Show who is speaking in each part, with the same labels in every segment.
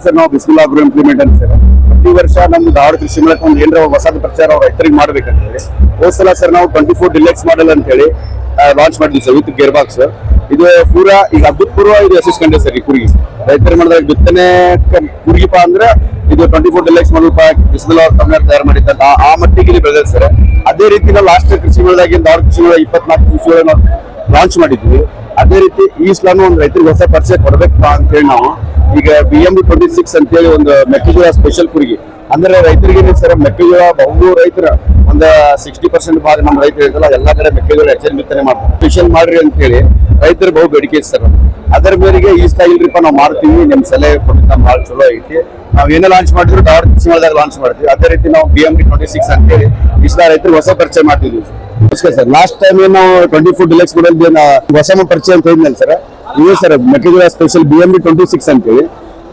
Speaker 1: Sir ನಾವು ಬಿಸಿಲು agro implement ಅಂತ ಪ್ರತಿ ವರ್ಷ ನಮ್ಮ ಧಾರವಾಡ ಕೃಷಿ ಮೇಳಕ್ಕೆ ಒಂದು ಏನರ ಹೊಸದ ಪ್ರಚಾರ ಅವ್ರ ರೈತರಿಗೆ ಮಾಡ್ಬೇಕಂತ ಹೇಳಿ ಹೋದ್ ಸಲ ಸರ್ ನಾವು ಟ್ವೆಂಟಿ ಫೋರ್ ಡಿಲೆಕ್ಸ್ ಮಾಡಲ್ ಅಂತ ಹೇಳಿ ಲಾಂಚ್ ಮಾಡಿದ್ವಿ ಸರ್ ವಿತ್ ಗೇರ್ ಬಾಕ್ಸ್ ಇದು ಪೂರಾ ಈಗ ಅಭೂತಪೂರ್ವ ಇದು ಯಶಸ್ಕಂಡೆ ಸರ್ ಈ ಕುರಿಗೆ. ರೈತರು ಮಾಡಿದಾಗ ಬಿತ್ತನೆ ಕುರಿಗಿಪ ಅಂದ್ರೆ ಇದು ಟ್ವೆಂಟಿ ಫೋರ್ ಡಿಲೆಕ್ಸ್ ಮಾಡಲ್ಪ ಬಿಸಿಲ ಅವ್ರ ತಮ್ಮ ತಯಾರು ಮಾಡಿದ್ದ ಆ- ಮಟ್ಟಿಗೆ ಇಲ್ಲಿ ಬೆಳೆದ ಸರ್ ಅದೇ ರೀತಿ ನಾವು ಲಾಸ್ಟ್ ಕೃಷಿ ಮೇಳದಾಗಿಂದ ಧಾರವಾಡ ಕೃಷಿ ಮೇಳ ಇಪ್ಪತ್ನಾಲ್ಕು ಕೃಷಿ ಲಾಂಚ್ ಮಾಡಿದ್ವಿ. ಅದೇ ರೀತಿ ಈ ಸಲಾನು ಒಂದು ರೈತರಿಗೆ ಹೊಸ ಪರಿಚಯ ಕೊಡ್ಬೇಕಪ್ಪ ಅಂತ ಹೇಳಿ ನಾವು ಈಗ ಬಿ ಎಂ ಟ್ವೆಂಟಿ ಸಿಕ್ಸ್ ಅಂತೇಳಿ ಒಂದು ಮೆಕ್ಕೆಜೋಳ ಸ್ಪೆಷಲ್ ಕುರಿಗೆ. ಅಂದ್ರೆ ರೈತರಿಗೆ ಸರ್, ಮೆಕ್ಕೆಜೋಳ, ಬಹು ರೈತರ ಒಂದು ಸಿಕ್ಸ್ಟಿ ಪರ್ಸೆಂಟ್ ಭಾಗ ನಮ್ಮ ರೈತರು ಇರ್ತಲ್ಲ ಎಲ್ಲಾ ಕಡೆ ಮೆಕ್ಕೆಜೋಳ ಹೆಚ್ಚಿನ ಬಿತ್ತನೆ ಮಾಡ್ತಾರೆ. ಸ್ಪೆಷಲ್ ಮಾಡ್ರಿ ಅಂತ ಹೇಳಿ ರೈತರು ಬಹು ಬೇಡಿಕೆ ಸರ್. ಅದರ ಮೇರೆಗೆ ಸ್ಟೈಲ್ ಇಲ್ರಿಪ್ಪ ನಾವು ಮಾಡ್ತೀವಿ ನಿಮ್ಮ ಸಲಹೆ ಕೊಟ್ಟು ನಮ್ಮ ಭಾಳ ಚಲೋ ಐತಿ. ನಾವು ಏನೇ ಲಾಂಚ್ ಮಾಡಿದ್ರು ಡಾರ್ ತಿಂಗಳದಾಗ ಲಾಂಚ್ ಮಾಡ್ತೀವಿ. ಅದೇ ರೀತಿ ನಾವು ಬಿ ಎಂ ಟ್ವೆಂಟಿ ಸಿಕ್ಸ್ ಅಂತ ಹೇಳಿ ಈ ಸಲ ರೈತರಿಗೆ ಹೊಸ ಪರಿಚಯ ಮಾಡ್ತಿದ್ವಿ ಸರ್. ಲಾಸ್ಟ್ ಟೈಮ್ ನಾವು ಟ್ವೆಂಟಿ ಫೋರ್ ಡಿಲೆಕ್ಸ್ ಹೊಸ ಪರಿಚಯ ಅಂತ ಹೇಳಿದ್ನಲ್ಲ ಸರ್? ಇದೇ ಸರ್. ಮೆಕ್ಕೆಜೋಳ special B M B twenty six ಅಂತೇಳಿ.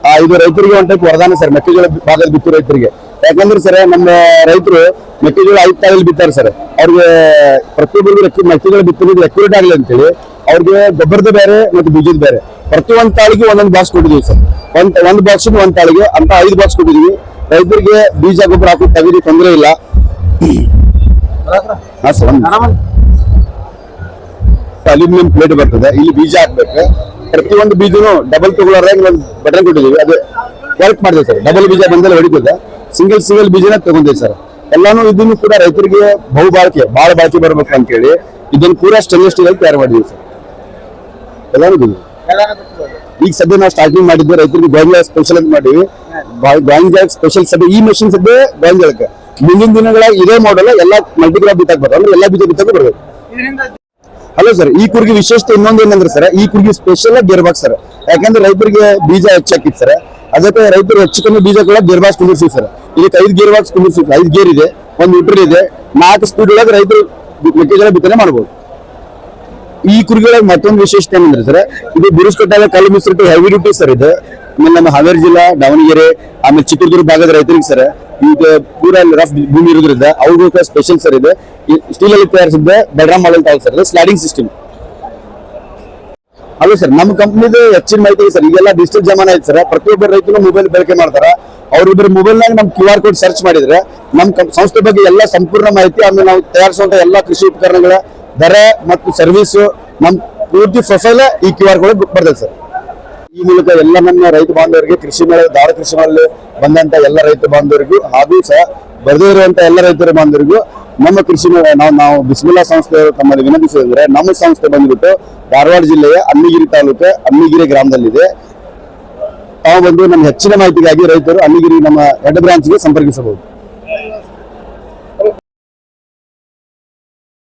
Speaker 1: ಆ, ಇದು ರೈತರಿಗೆ ಒಂದು ಟೈಪ್ ವರದಾನ ಸರ್. ಮೆಕ್ಕೆಜೋಳ ಭಾಗದ ಬಿತ್ತು ರೈತರಿಗೆ. ಯಾಕಂದ್ರೆ ಸರ್ ನಮ್ಮ ರೈತರು ಮೆಕ್ಕೆಜೋಳ ಐದು ತಾಯಿಲ್ ಬಿತ್ತಾರೆ ಸರ್. ಅವ್ರಿಗೆ ಪ್ರತಿಯೊಬ್ಬರಿಗೆ ಮೆಕ್ಕೆಜೋಳ ಬಿತ್ತೋದು ಅಕ್ಯುರೇಟ್ ಆಗಲಿ ಅಂತೇಳಿ ಅವ್ರಿಗೆ ಗೊಬ್ಬರದ ಬೇರೆ ಮತ್ತು ಬೀಜದ ಬೇರೆ. ಪ್ರತಿ ಒಂದು ತಾಳಿಗೆ ಒಂದೊಂದು ಬಾಕ್ಸ್ ಕೊಟ್ಟಿದ್ದೀವಿ ಸರ್. ಒಂದ್ ಒಂದು ಬಾಕ್ಸ್ ಒಂದು ತಾಳಿಗೆ ಅಂತ ಐದು ಬಾಕ್ಸ್ ಕೊಟ್ಟಿದ್ದೀವಿ. ರೈತರಿಗೆ ಬೀಜ ಗೊಬ್ಬರ ಹಾಕಿ ತೆಗೀರಿ ತೊಂದರೆ ಇಲ್ಲ. ಹಾ ಸರ್ ಒಂದು ಅಲ್ಯೂಮಿನಿಯಂ ಪ್ಲೇಟ್ ಬರ್ತದೆ. ಇಲ್ಲಿ ಬೀಜ ಹಾಕ್ಬೇಕು. ಪ್ರತಿಯೊಂದು ಬೀಜನು ಡಬಲ್ ತಗೊಳ್ಳೋರಾಗಿ ಒಂದು ಬಟನ್ ಕೊಟ್ಟಿದ್ದೀವಿ. ಅದು ವರ್ಕ್ ಮಾಡಿದೆ ಸರ್ ಡಬಲ್ ಬೀಜ ಬಂದಲ್ಲಿ ಹೊಡಿತದೆ. ಸಿಂಗಲ್ ಸಿಂಗಲ್ ಬೀಜನ ತಗೊಂಡಿದೆ ಸರ್ ಎಲ್ಲಾನು ಇದನ್ನು ಕೂಡ ರೈತರಿಗೆ ಬಹು ಬಾಳಿಕೆ ಭಾಳ ಬಾಳಿಕೆ ಬರ್ಬೇಕು ಅಂತ ಹೇಳಿ ಇದನ್ನು ಕೂಡ ಸ್ಟೇನ್ಲೆಸ್ ಸ್ಟೀಲ್ ತಯಾರು ಮಾಡಿದ್ವಿ ಸರ್ ಎಲ್ಲಾನು. ಈಗ ಸದ್ಯ ನಾವು ಸ್ಟಾರ್ಟಿಂಗ್ ಮಾಡಿದ್ದು ರೈತರಿಗೆ ಗೋಂಜಾಳ ಸ್ಪೆಷಲ್ ಅಂತ ಮಾಡಿವಿ ಗೋಂಜಾಳ ಸ್ಪೆಷಲ್ ಸದ್ಯ ಈ ಮೆಷಿನ್ ಸದ್ಯ ಗೋಂಜಾಳಕ್ಕೆ ಮುಂದಿನ ದಿನಗಳ ಇದೇ ಮಾಡಲ್ ಎಲ್ಲ ಮಲ್ಟಿಗ್ರಾಫ್ ಬಿತ್ತಾಕ್ ಬರ್ತದೆ ಅಂದ್ರೆ ಎಲ್ಲ ಬೀಜ ಬಿತ್ತಾಕ ಬರ್ಬೇಕು. ಹಲೋ ಸರ್ ಈ ಕುರ್ಗಿ ವಿಶೇಷತೆ ಇನ್ನೊಂದು ಏನಂದ್ರೆ ಸರ್ ಈ ಕುರ್ಗಿ ಸ್ಪೆಷಲ್ ಆಗಿ ಬಾಕ್ಸ್ ಸರ್ ಯಾಕಂದ್ರೆ ರೈತರಿಗೆ ಬೀಜ ಹೆಚ್ಚಾಕಿತ್ತು ಸರ್ ಅದಕ್ಕೆ ರೈತರು ಹೆಚ್ಚು ಕಮ್ಮಿ ಬೀಜ ಕೂಡ ಗೇರ್ ಬಾಕ್ಸ್ ಕುಂದಿರ್ಸಿ ಸರ್ ಇದಕ್ಕೆ ಐದು ಗೇರ್ ಬಾಕ್ಸ್ ಕುಂದಿರ್ಸಿ ಐದು ಗೇರ್ ಇದೆ, ಒಂದು ಮೀಟರ್ ಇದೆ. ನಾಲ್ಕು ಸ್ಪೀಡ್ ಒಳಗೆ ರೈತರು ಮೆಕ್ಕೆಜೋಳ ಬಿತ್ತನೆ ಮಾಡಬಹುದು ಈ ಕುರಿಗಳ ಮತ್ತೊಂದು ವಿಶೇಷತೆ ಏನಂದ್ರೆ ಸರ್ ಇದು ಬಿರುಸ್ಕೊಟ್ಟಾಗ ಕಲ್ಲು ಮಿಶ್ರಿತ ಹೆವಿ ಡ್ಯೂಟಿ ಸರ್ ಇದು. ನಮ್ಮ ಹಾವೇರಿ ಜಿಲ್ಲಾ, ದಾವಣಗೆರೆ, ಆಮೇಲೆ ಚಿತ್ರದುರ್ಗ ಭಾಗದ ರೈತರಿಗೆ ಸರ್ ಈಗ ಪೂರಾ ರಫ್ ಭೂಮಿ ಇರೋದ್ರಿಂದ ಅವ್ರಿಗೂ ಸ್ಪೆಷಲ್ ಸರ್ ಇದೆ. ಸ್ಟೀಲ್ ಅಲ್ಲಿ ತಯಾರಿಸಿದ್ದ bedroom model tile sir sliding system hello sir ನಮ್ಮ ಕಂಪ್ನಿದು ಹೆಚ್ಚಿನ ಮಾಹಿತಿ ಸರ್ ಈಗೆಲ್ಲ ಡಿಜಿಟಲ್ ಜಮಾನ ಐತೆ ಸರ್ ಪ್ರತಿಯೊಬ್ಬ ರೈತರು ಮೊಬೈಲ್ ಬಳಕೆ ಮಾಡ್ತಾರ. ಅವ್ರಿಬ್ಬರ ಮೊಬೈಲ್ನಾಗ ನಮ್ ಕ್ಯೂ ಆರ್ ಕೋಡ್ ಸರ್ಚ್ ಮಾಡಿದ್ರೆ ನಮ್ಮ ಸಂಸ್ಥೆ ಬಗ್ಗೆ ಎಲ್ಲ ಸಂಪೂರ್ಣ ಮಾಹಿತಿ, ಆಮೇಲೆ ನಾವು ತಯಾರಿಸುವಂತ ಎಲ್ಲ ಕೃಷಿ ಉಪಕರಣಗಳ ದರ ಮತ್ತು ಸರ್ವಿಸ್ ನಮ್ ಪೂರ್ತಿ ಪ್ರೊಫೈಲ್ ಈ ಕ್ಯೂ ಆರ್ ಕೋಡ್ ಬರ್ತದೆ ಸರ್ ಈ ಮೂಲಕ ಎಲ್ಲ ನನ್ನ ರೈತ ಬಾಂಧವರಿಗೆ ಕೃಷಿ ಮೇಳ ಧಾರವಾಡ ಕೃಷಿ ಮೇಳಲ್ಲಿ ಬಂದಂತ ಎಲ್ಲ ರೈತ ಬಾಂಧವರಿಗೂ ಹಾಗೂ ಸಹ ಬರದೇ ಇರುವಂತ ಎಲ್ಲ ರೈತರ ಬಾಂಧವರಿಗೂ ನಮ್ಮ ಕೃಷಿ ಮೇಳ, ನಾವು ನಾವು ಬಿಸ್ಮಿಲ್ಲಾ ಸಂಸ್ಥೆ ತಮ್ಮಲ್ಲಿ ವಿನಂತಿಸಿದ್ರೆ ನಮ್ಮ ಸಂಸ್ಥೆ ಬಂದ್ಬಿಟ್ಟು ಧಾರವಾಡ ಜಿಲ್ಲೆಯ ಅಮ್ಮಿಗಿರಿ ತಾಲೂಕು ಅಮ್ಮಿಗಿರಿ ಗ್ರಾಮದಲ್ಲಿದೆ. ತಾವು ಬಂದು ನಮ್ಮ ಹೆಚ್ಚಿನ ಮಾಹಿತಿಗಾಗಿ ರೈತರು ಅಮ್ಮಿಗಿರಿ ನಮ್ಮ ಹೆಡ್ ಬ್ರಾಂಚ್ಗೆ ಸಂಪರ್ಕಿಸಬಹುದು.